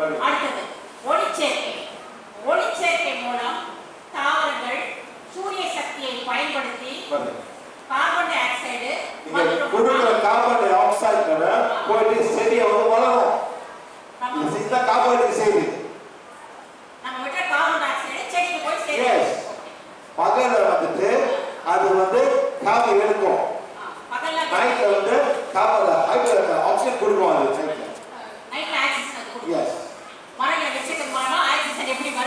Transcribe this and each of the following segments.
அடுத்தது ஒளிச்சேர்க்கை. ஒளிச்சேர்க்கை மூலம் தாவரங்கள் சூரிய சக்தியை பயன்படுத்தி கார்பன் டை ஆக்சைடு கொடுக்குற கார்பன் டை ஆக்சைடு போயிட்டு செடியை வந்து வளரும் இதுதான் கார்பன் டை செய்யுது நம்ம விட்ட கார்பன் டை போய் சேரும் பகல வந்துட்டு அது வந்து காப்பு எடுக்கும். நைட்ல வந்து காப்பர் ஹைட்ரஜன் ஆக்சிஜன் கொடுக்கும் அது.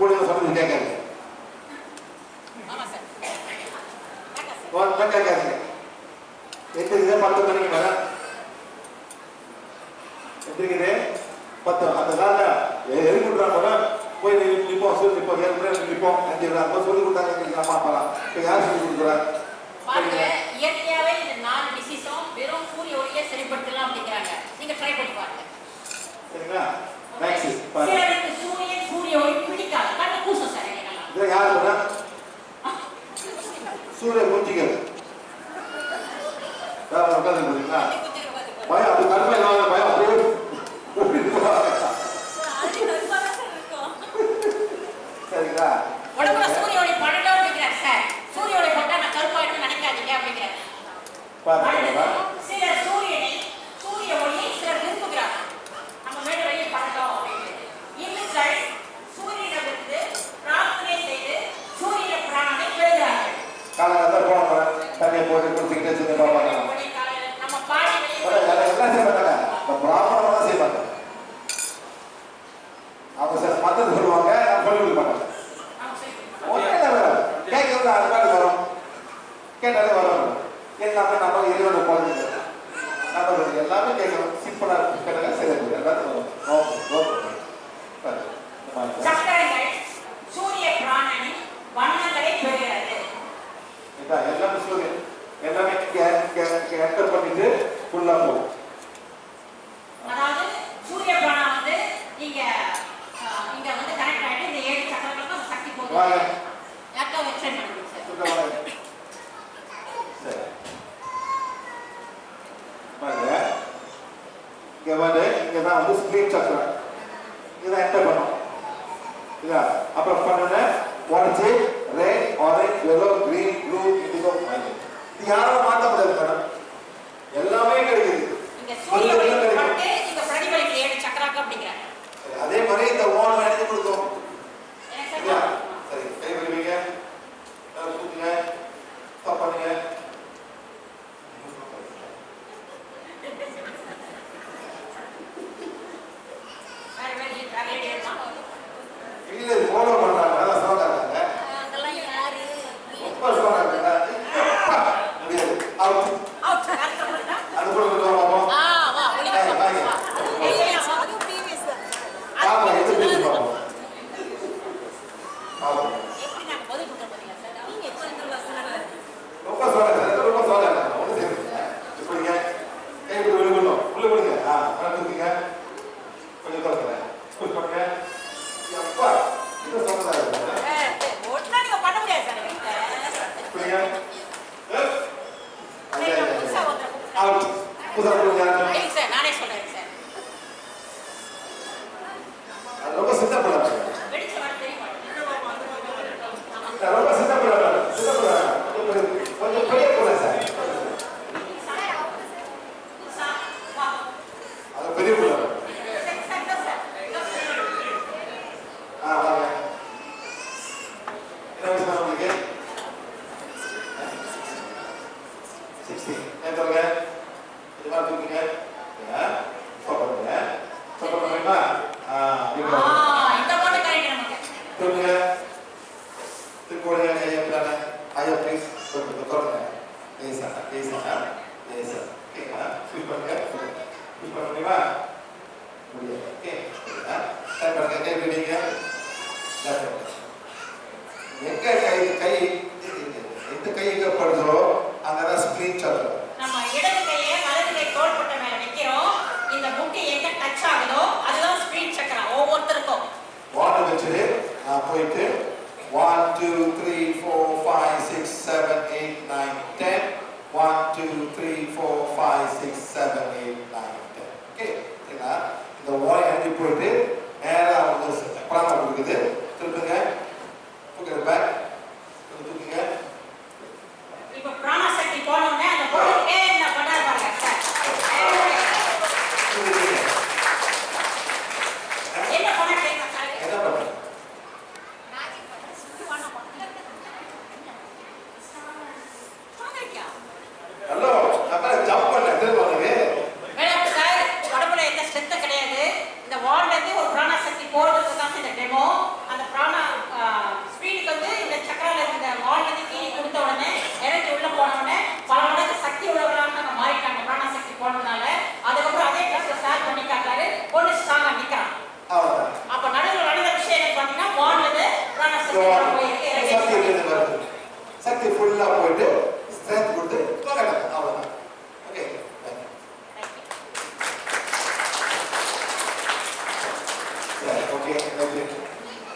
ஒழுங்கு சொல்றது கேட்காது. ஒன்றும் கேட்காது. எந்திரிக்குது பத்து மணிக்கு மேல. எந்திரிக்குது பத்து. அதனால எதிர்கொண்டாங்க கூட போய் நிற்போம் சொல்லி நிற்போம் ஏழு மணி நிற்போம் அஞ்சு அப்போ சொல்லி கொடுத்தாங்க. எங்களுக்கு அம்மா அப்பா இப்போ யார் சொல்லி கொடுக்குறா? இயற்கையாவே நாலு டிசீஸும் வெறும் சூரிய ஒளியே சரிப்படுத்தலாம் அப்படிங்கிறாங்க. நீங்க ட்ரை பண்ணி பாருங்க. சரிங்களா? சூரிய சூரியனுக்கு பிடிக்காது கண்ணு கூச சரிக்கலாம் இதை யார் சொன்னா பயம் அது கடுமையில எல்லாமே கேட்கணும். சிம்பிளாக இருக்கு. கடலை சிறப்பு எல்லாத்தையும் வரும் ஓகே. புரியா அவர்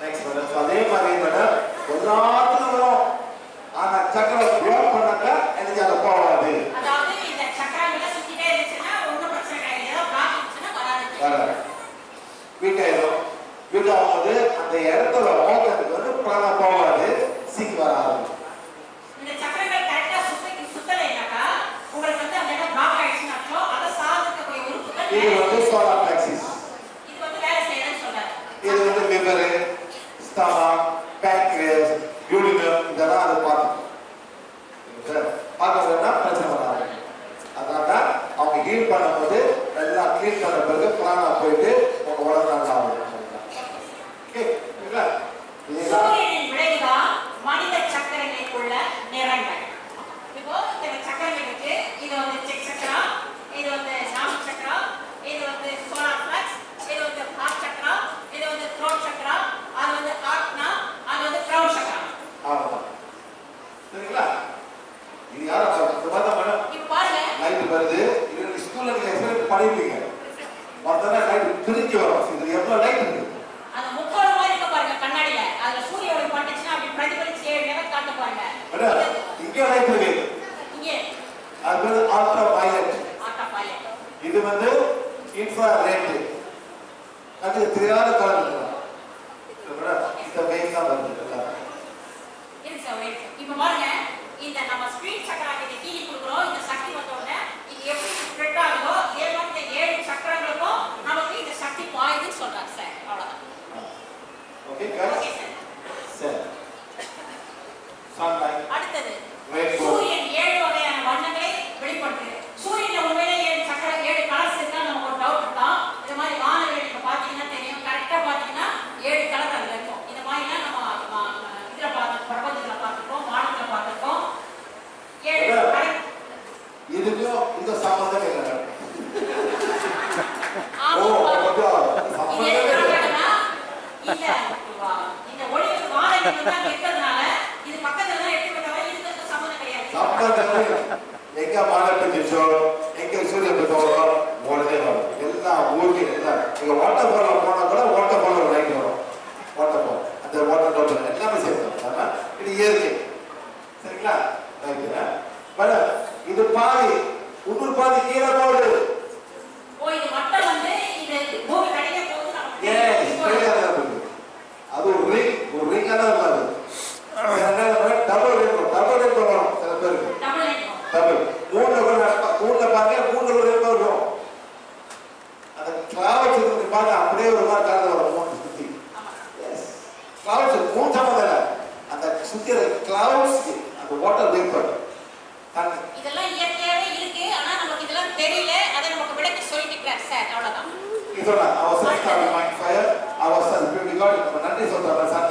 நெக்ஸ்ட் மேடம் வரும் ஆனா சக்கரம் பிளோக் பண்ணாக்க எனக்கு அதை போகாது வீட்டாயிரும் வீட்டாகும் போது அந்த இடத்துல எங்க எங்க சூரிய எங்க வாட்டர் ஃபால்ல போனா கூட வாட்டர் ஃபால்ல ஒரு வரும். வாட்டர் ஃபால் வாட்டர் டோட்டல் இது இயற்கை. சரிங்களா? இது பாதி இன்னொரு பாதி கீழே அது ஒரு ரிங் ஒரு ரிங்கான சுத்தி இருக்க கிளவுட்ஸ்க்கு அந்த ஓட்டம் வெளிப்படும் இதெல்லாம் இயற்கையாவே இருக்கு ஆனா நமக்கு இதெல்லாம் தெரியல. அதை நமக்கு விளக்கி சொல்லிக்கிறார் சார். அவ்வளவுதான். இதோட அவர் சார் மைண்ட் ஃபயர் அவர் சார் இப்படி நன்றி சொல்றாரு சார்.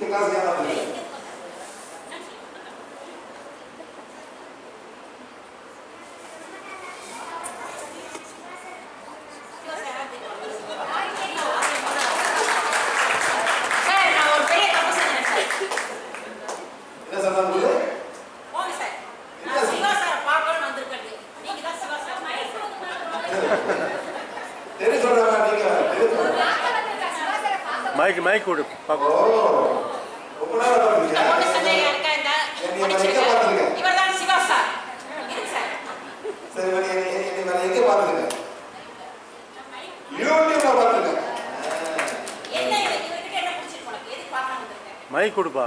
இந்த கிளாஸ் ஏன் வந்திருக்க சார், நான் ஒரு பெரிய बा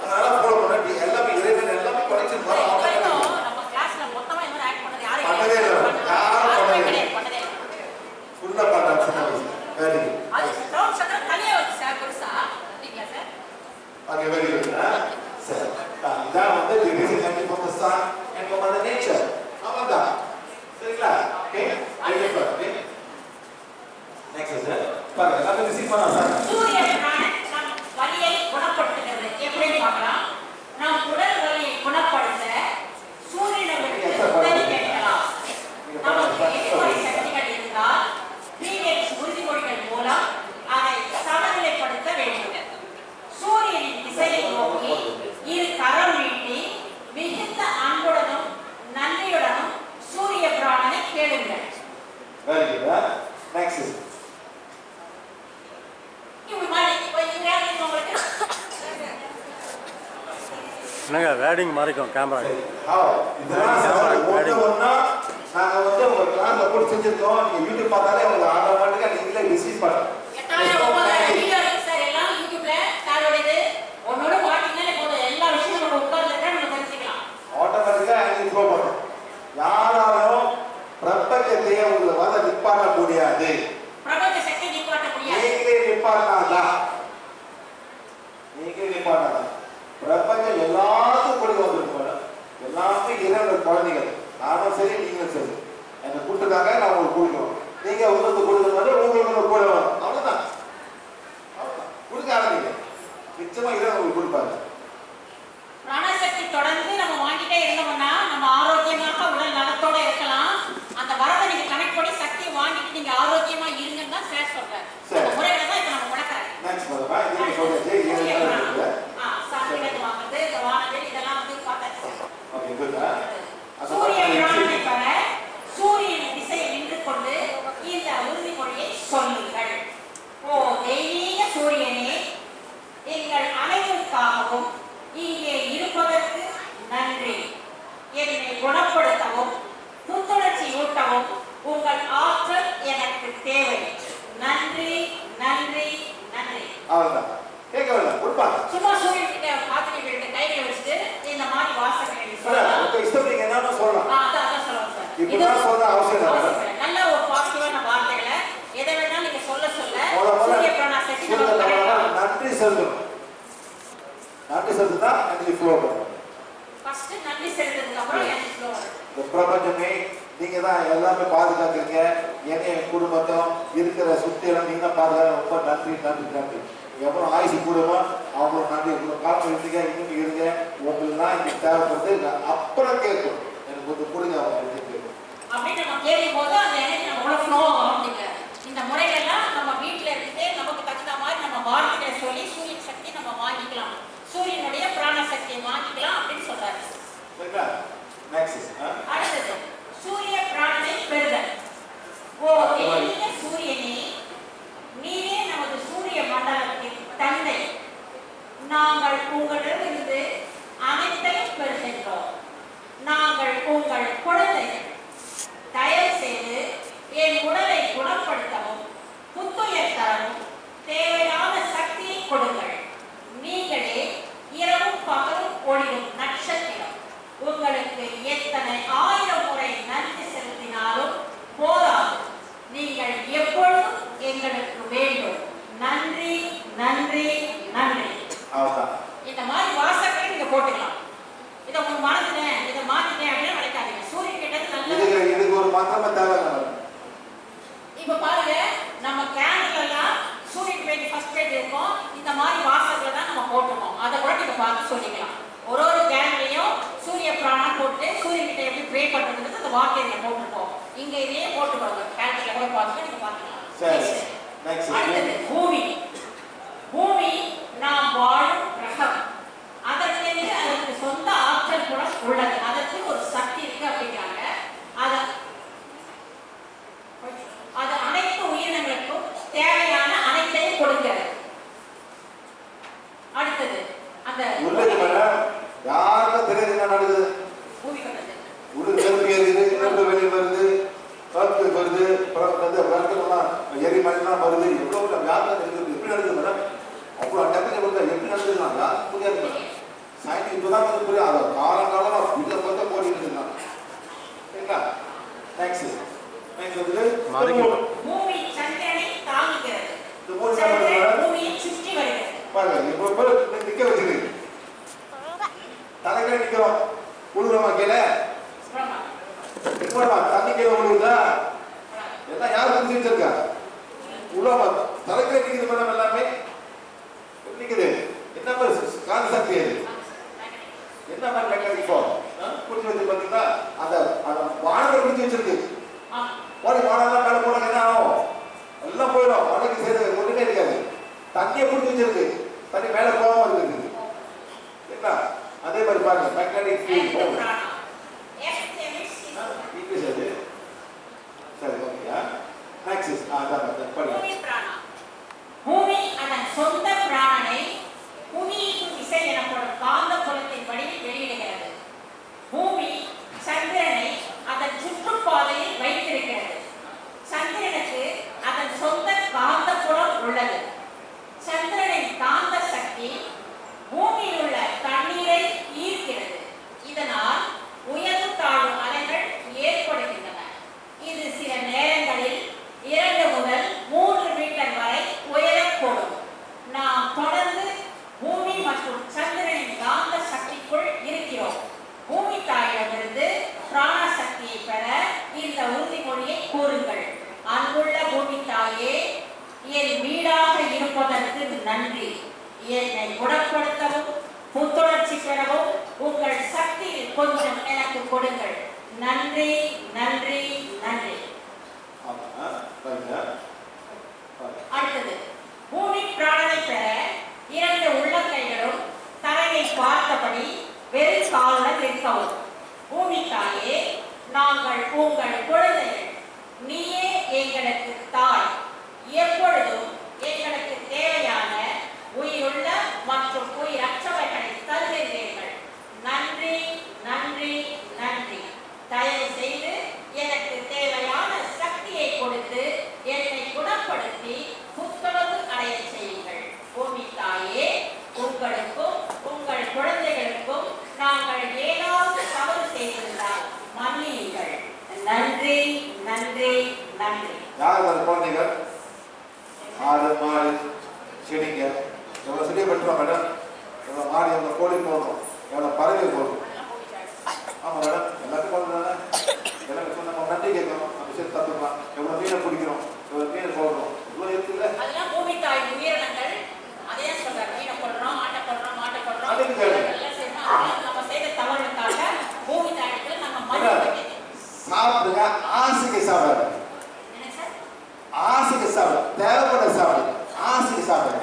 and from mother nature. How about that? Okay? I. Okay? Next is it. Perfect. Let me see. Heading மாறிக்கும் camera நாங்கள் வந்து உங்கள் கிளாஸில் போட்டு செஞ்சுருக்கோம் யூடியூப் பார்த்தாலே உங்களுக்கு ஆட்டோமேட்டிக்காக நீங்களே டிசீஸ் பண்ணுறோம் ஆட்டோமேட்டிக்காக இம்ப்ரூவ் பண்ணும் யாராலும் பிரபஞ்சத்தையே உங்களை வர நிற்பாட முடியாது எல்லாமே இறைவன குழந்தைகள். நானும் சரி நீங்களும் சரி. என்னை கூப்பிட்டுருக்காங்க நான் உங்களுக்கு கொடுக்குறோம் நீங்க உங்களுக்கு கொடுக்குற மாதிரி உங்களுக்கு ஒன்று கூட வரும். அவ்வளவுதான். அவ்வளோதான் கொடுக்க ஆரம்பிங்க. நிச்சயமா இறைவன் உங்களுக்கு கொடுப்பாரு. பிராணசக்தி தொடர்ந்து நம்ம வாங்கிட்டே இருந்தோம்னா நம்ம ஆரோக்கியமாக உடல் நலத்தோட இருக்கலாம். அந்த வரதை நீங்க கணக்கு பண்ணி சக்தியை வாங்கிட்டு நீங்க ஆரோக்கியமா இருங்கன்னு தான் சார் சொல்றாரு. அந்த முறையில தான் இப்ப நம்ம முடக்கிறேன் ஓகே குட் சூரிய கிரகணம் பாருங்கள் நீங்கள் பாருங்கள் ரொம்ப நன்றி நன்றி நன்றி. எவ்வளோ ஆயுசு கூடுமோ அவ்வளோ நன்றி. இவ்வளோ காலம் இருந்தீங்க இன்னும் இருங்க. உங்களுக்கு தான் இங்கே தேவைப்படுது. அப்புறம் கேட்கும் எனக்கு கொஞ்சம் கொடுங்க அவங்க இருக்கு அப்படின்னு நம்ம கேட்கும் போது அந்த எனக்கு நம்ம உள்ள இந்த முறையெல்லாம் நம்ம வீட்டில் இருந்து நமக்கு தகுந்த மாதிரி நம்ம வார்த்தையை சொல்லி சூரியன் சக்தி நம்ம வாங்கிக்கலாம். சூரியனுடைய பிராண சக்தியை வாங்கிக்கலாம் அப்படின்னு சொல்றாரு. அடுத்தது சூரிய பிராணனை பெறுதல். ஓ சூரியனே நீயே நமது சூரிய மண்டலத்தின் தந்தை. நாங்கள் உங்களிடமிருந்து அனைத்தையும் பெறுகின்றோம். நாங்கள் உங்கள் குழந்தைகள் தயவு செய்து என் உடலை குணப்படுத்தவும் புத்துயர் தரவும் தேவையான சக்தியை கொடுங்கள். எப்பாடா தண்ணி கீழே விழுகுதா எல்லாம் யார் புரிஞ்சு வச்சிருக்கா? உள்ள தலைக்கிற நிற்குது மேடம் எல்லாமே நிற்குது என்ன மாதிரி கான்செப்ட் இது என்ன மாதிரி மெக்கானிக் இப்போ புரிஞ்சு வச்சு பார்த்தீங்கன்னா அந்த வானத்தை புரிஞ்சு வச்சிருக்கு. ஓடி வானெல்லாம் மேலே போனாங்க என்ன ஆகும்? எல்லாம் போயிடும். மழைக்கு சேர்ந்து ஒன்றுமே இருக்காது. தண்ணியை புரிஞ்சு வச்சிருக்கு. தண்ணி மேலே போகாமல் இருக்குது என்ன? அதே மாதிரி பாருங்க மெக்கானிக் சரி ஓகேயா ஆக்சிஸ் ஆ அதான் அதான் பண்ணி பூமி அதன் சொந்த பிராணனை புவியீர்ப்பு விசை எனப்படும் காந்த புலத்தின் வடிவில் வெளியிடுகிறது. பூமி சந்திரனை அதன் சுற்றுப்பாதையில் வைத்திருக்கிறது. பார்த்தபடி வெறும் காலுடன் இருக்கவும் பூமி தாயே நாங்கள் உங்கள் குழந்தைகள். நீயே எங்களுக்கு தாய். எப்பொழுதும் யார் அந்த குழந்தைகள் ஆடு மாடு செடிங்க. எவ்வளோ செடியை பெற்றோம் மேடம்? எவ்வளோ மாடு எவ்வளோ கோழி போடணும் எவ்வளோ பறவை போடணும் ஆமாம் மேடம். எல்லாத்துக்கும் போடணும் எல்லாருக்கும் நம்ம நன்றி கேட்கணும். நம்ம சேர்த்து தப்புக்கலாம் எவ்வளோ மீனை பிடிக்கிறோம்? எவ்வளோ மீனை போடுறோம்? இவ்வளோ இருக்குல்ல அதெல்லாம் பூமி தாய் உயிரினங்கள். அதே சொல்றாங்க. சாப்பிடுங்க. ஆசைக்கு சாப்பிடாது ஆசைக்கு சாப்பிடு. தேவைப்பட சாப்பிடு. ஆசைக்கு சாப்பிடு.